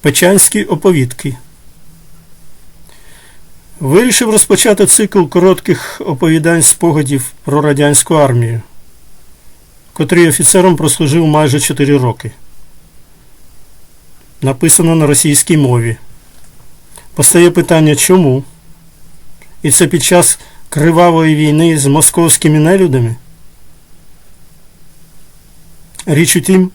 Печанські оповідки. Вирішив розпочати цикл коротких оповідань спогадів про радянську армію, котрий офіцером прослужив майже 4 роки. Написано на російській мові. Постає питання чому? І це під час кривавої війни з московськими нелюдами? Річ у тім,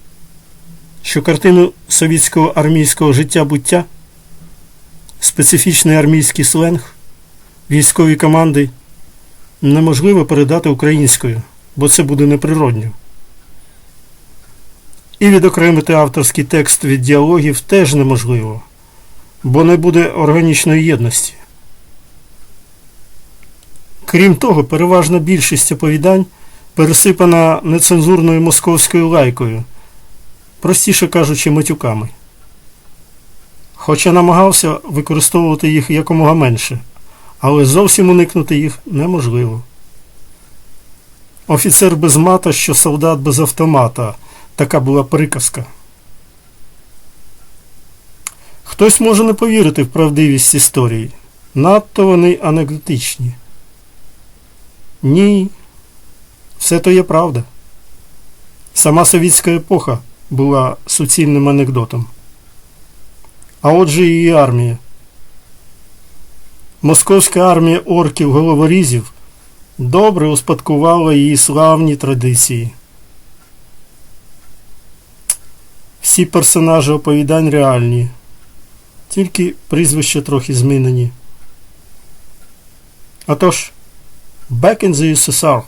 що картину совітського армійського життя-буття, специфічний армійський сленг, військові команди неможливо передати українською, бо це буде неприродньо. І відокремити авторський текст від діалогів теж неможливо, бо не буде органічної єдності. Крім того, переважна більшість оповідань пересипана нецензурною московською лайкою, простіше кажучи, матюками. Хоча намагався використовувати їх якомога менше, але зовсім уникнути їх неможливо. Офіцер без мата, що солдат без автомата. Така була приказка. Хтось може не повірити в правдивість історії. Надто вони анекдотичні. Ні, все то є правда. Сама совітська епоха була суцільним анекдотом. А отже її армія. Московська армія орків головорізів добре успадкувала її славні традиції. Всі персонажі оповідань реальні, тільки прізвища трохи змінені. Отож, back in the USSR